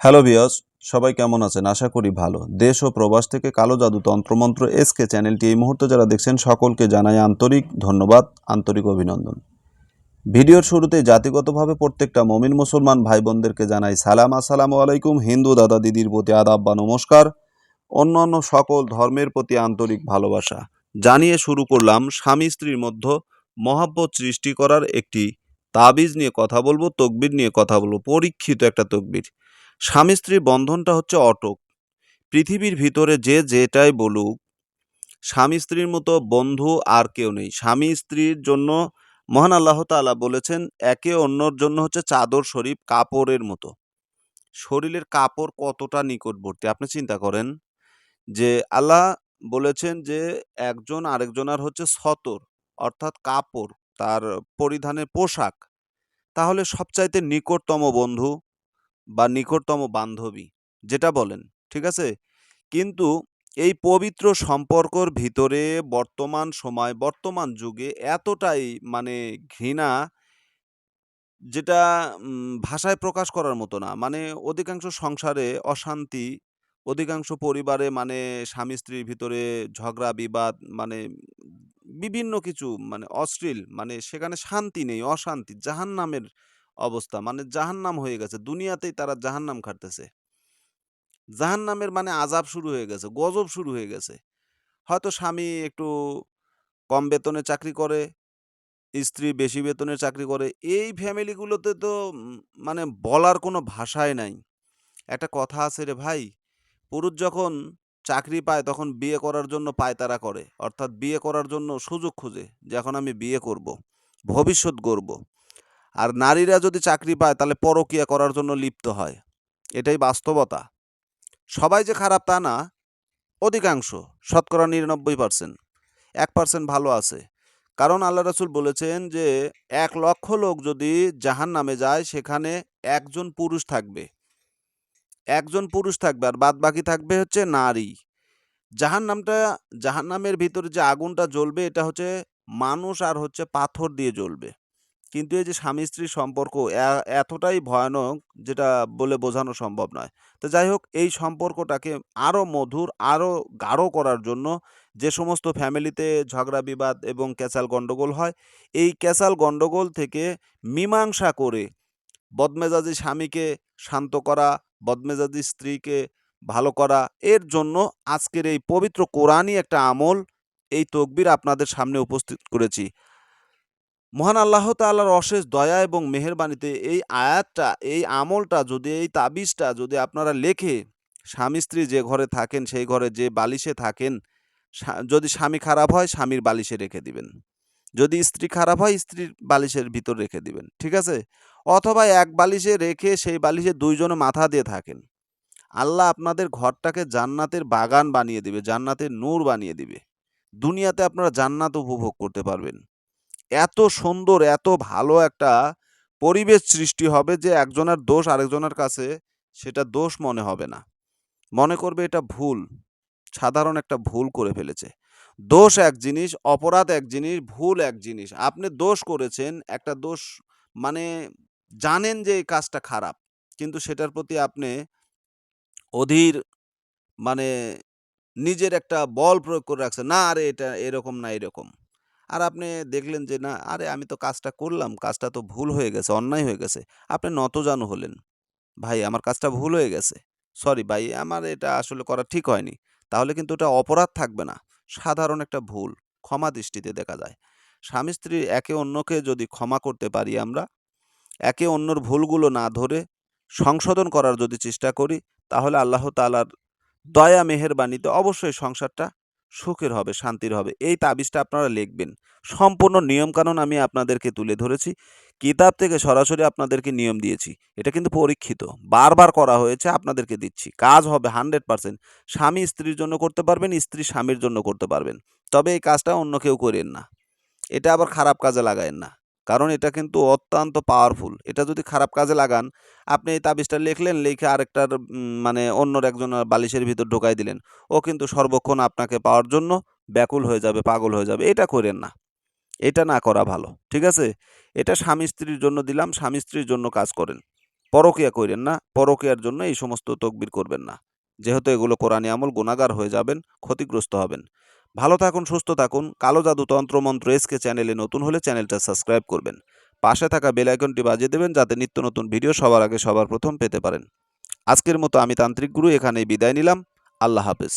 Hello বিয়স সবাই কেমন আছেন? আশা করি ভালো। দেশ ও প্রবাস থেকে কালো জাদু তন্ত্রমন্ত্র এসকে চ্যানেলটি এই মুহূর্তে যারা দেখছেন, সকলকে জানাই আন্তরিক ধন্যবাদ, আন্তরিক অভিনন্দন। ভিডিওর শুরুতে জাতিগতভাবে প্রত্যেকটা মমিন মুসলমান ভাই বোনদেরকে জানাই সালাম। আসসালামু আলাইকুম, হিন্দু দাদা দিদির প্রতি আদাব বা নমস্কার। অন্যান্য সকল ধর্মের প্রতি আন্তরিক ভালোবাসা। জানিয়ে শুরু করলাম, স্বামী স্ত্রীর মধ্যে মহাব্বত সৃষ্টি করার একটি তাবিজ নিয়ে কথা বলব, তকবির নিয়ে কথা বলব, পরীক্ষিত একটা তকবির। স্বামী স্ত্রীর বন্ধনটা হচ্ছে অটক পৃথিবীর ভিতরে যে যেটাই বলুক স্বামী স্ত্রীর মতো বন্ধু আর কেউ নেই। স্বামী স্ত্রীর জন্য মহান আল্লাহ তাআলা বলেছেন, একে অন্যর জন্য হচ্ছে চাদর শরীফ, কাপড়ের মতো। শরীরের কাপড় কতটা নিকটবর্তী? আপনি চিন্তা করেন যে আল্লাহ বলেছেন যে একজন আরেকজনার হচ্ছে সতর, অর্থাৎ কাপড়, তার পরিধানের পোশাক। তাহলে সবচাইতে নিকটতম বন্ধু বা নিকটতম বান্ধবী, যেটা বলেন, ঠিক আছে? কিন্তু এই পবিত্র সম্পর্কর ভিতরে বর্তমান সময়, বর্তমান যুগে এতটাই মানে ঘৃণা যেটা ভাষায় প্রকাশ করার মতো না। মানে অধিকাংশ সংসারে অশান্তি, অধিকাংশ পরিবারে মানে স্বামী স্ত্রীর ভিতরে ঝগড়া, বিবাদ মানে বিভিন্ন কিছু মানে অশ্লীল মানে সেখানে শান্তি নেই, অশান্তি, জাহান্নামের অবস্থা। মানে জাহান্নাম হয়ে গেছে। দুনিয়াতেই তারা জাহান্নাম খাটতেছে। জাহান্নামের মানে আজাব শুরু হয়ে গেছে, গজব শুরু হয়ে গেছে। হয়তো স্বামী একটু কম বেতনে চাকরি করে, স্ত্রী বেশি বেতনে চাকরি করে, এই ফ্যামিলিগুলোতে তো মানে বলার কোনো ভাষাই নাই। একটা কথা আছে রে ভাই, পুরুষ যখন চাকরি পায় তখন বিয়ে করার জন্য পায়তারা করে। অর্থাৎ বিয়ে করার জন্য সুযোগ খুঁজে যে এখন আমি বিয়ে করব, ভবিষ্যৎ গড়ব। আর নারীরা যদি চাকরি পায়, তাহলে পরকিয়া করার জন্য লিপ্ত হয়। এটাই বাস্তবতা। সবাই যে খারাপ তা না, অধিকাংশ, শতকরা নিরানব্বই পার্সেন্ট এক পার্সেন্ট ভালো আছে। কারণ আল্লাহ রাসুল বলেছেন যে, এক লক্ষ লোক যদি জাহান নামে যায়, সেখানে একজন পুরুষ থাকবে। একজন পুরুষ থাকবে আর বাদ বাকি থাকবে হচ্ছে নারী। জাহান নামটা জাহান নামের ভিতরে যে আগুনটা জ্বলবে, এটা হচ্ছে মানুষ আর হচ্ছে পাথর দিয়ে জ্বলবে। কিন্তু এই যে স্বামী স্ত্রীর সম্পর্ক এতটাই ভয়ানক যেটা বলে বোঝানো সম্ভব নয়। তো যাই হোক, এই সম্পর্কটাকে আরও মধুর আরও গাঢ় করার জন্য যে সমস্ত ফ্যামিলিতে ঝগড়া বিবাদ এবং ক্যাচাল গণ্ডগোল হয়, এই ক্যাচাল গণ্ডগোল থেকে মীমাংসা করে বদমেজাজি স্বামীকে শান্ত করা, বদমেজাজি স্ত্রীকে ভালো করা, এর জন্য আজকের এই পবিত্র কোরআনই একটা আমল, এই তকবির আপনাদের সামনে উপস্থিত করেছি। মহান আল্লাহ তাআলার অশেষ দয়া এবং মেহেরবানিতে এই আয়াতটা, এই আমলটা, যদি এই তাবিজটা যদি আপনারা লেখে, স্বামী স্ত্রী যে ঘরে থাকেন সেই ঘরে যে বালিশে থাকেন যদি স্বামী খারাপ হয়, স্বামীর বালিশে রেখে দিবেন। যদি স্ত্রী খারাপ হয়, স্ত্রীর বালিশের ভিতর রেখে দিবেন, ঠিক আছে? অথবা এক বালিশে রেখে সেই বালিশে দুইজনে মাথা দিয়ে থাকেন। আল্লাহ আপনাদের ঘরটাকে জান্নাতের বাগান বানিয়ে দিবে, জান্নাতের নূর বানিয়ে দিবে। দুনিয়াতে আপনারা জান্নাত উপভোগ করতে পারবেন। এত সুন্দর, এত ভালো একটা পরিবেশ সৃষ্টি হবে যে একজনের দোষ আরেকজনের কাছে সেটা দোষ মনে হবে না। মনে করবে এটা ভুল, সাধারণ একটা ভুল করে ফেলেছে। দোষ এক জিনিস, অপরাধ এক জিনিস, ভুল এক জিনিস। আপনি দোষ করেছেন, একটা দোষ মানে জানেন যে এই কাজটা খারাপ, কিন্তু সেটার প্রতি আপনি অধীর মানে নিজের একটা বল প্রয়োগ করে রাখছেন, না, আরে এটা এরকম না, এরকম। আর আপনি দেখলেন যে, না, আরে আমি তো কাজটা করলাম, কাজটা তো ভুল হয়ে গেছে, অন্যায় হয়ে গেছে। আপনি নতজানু হলেন। ভাই, আমার কাজটা ভুল হয়ে গেছে। সরি ভাই, আমার এটা আসলে করা ঠিক হয়নি। তাহলে কিন্তু ওটা অপরাধ থাকবে না। সাধারণ একটা ভুল, ক্ষমা দৃষ্টিতে দেখা যায়। স্বামী স্ত্রী একে অন্যকে যদি ক্ষমা করতে পারি আমরা, একে অন্যর ভুলগুলো না ধরে সংশোধন করার যদি চেষ্টা করি, তাহলে আল্লাহ তাআলার দয়া, মেহেরবানিতে অবশ্যই সংসারটা সুখের হবে, শান্তির হবে। এই তাবিজটা আপনারা লিখবেন। সম্পূর্ণ নিয়মকানুন আমি আপনাদেরকে তুলে ধরেছি। কিতাব থেকে সরাসরি আপনাদেরকে নিয়ম দিয়েছি। এটা কিন্তু পরীক্ষিত। বারবার করা হয়েছে, আপনাদেরকে দিচ্ছি। কাজ হবে হান্ড্রেড পারসেন্ট। স্বামী স্ত্রীর জন্য করতে পারবেন, স্ত্রী স্বামীর জন্য করতে পারবেন। তবে এই কাজটা অন্য কেউ করেন না। এটা আবার খারাপ কাজে লাগায়েন না। কারণ এটা কিন্তু অত্যন্ত পাওয়ারফুল এটা যদি খারাপ কাজে লাগান, আপনি এই তাবিজটা লিখলেন, লিখে আরেকটার মানে অন্যর একজন বালিশের ভিতর ঢোকাই দিলেন, ও কিন্তু সর্বক্ষণ আপনাকে পাওয়ার জন্য ব্যাকুল হয়ে যাবে, পাগল হয়ে যাবে। এটা করেন না। এটা না করা ভালো, ঠিক আছে? এটা স্বামী স্ত্রীর জন্য দিলাম, স্বামী স্ত্রীর জন্য কাজ করেন। পরকিয়া কইরেন না, পরকিয়ার জন্য এই সমস্ত তকবির করবেন না। যেহেতু এগুলো কোরআনী আমল গুণাগার হয়ে যাবেন, ক্ষতিগ্রস্ত হবেন। ভালো থাকুন, সুস্থ থাকুন। কালো জাদু তন্ত্র মন্ত্র এসকে চ্যানেলে নতুন হলে চ্যানেলটা সাবস্ক্রাইব করবেন। পাশে থাকা বেল আইকনটি বাজিয়ে দেবেন যাতে নিত্য নতুন ভিডিও সবার আগে সবার প্রথম পেতে পারেন। আজকের মতো আমি তান্ত্রিক গুরু এখানেই বিদায় নিলাম। আল্লাহ হাফেজ।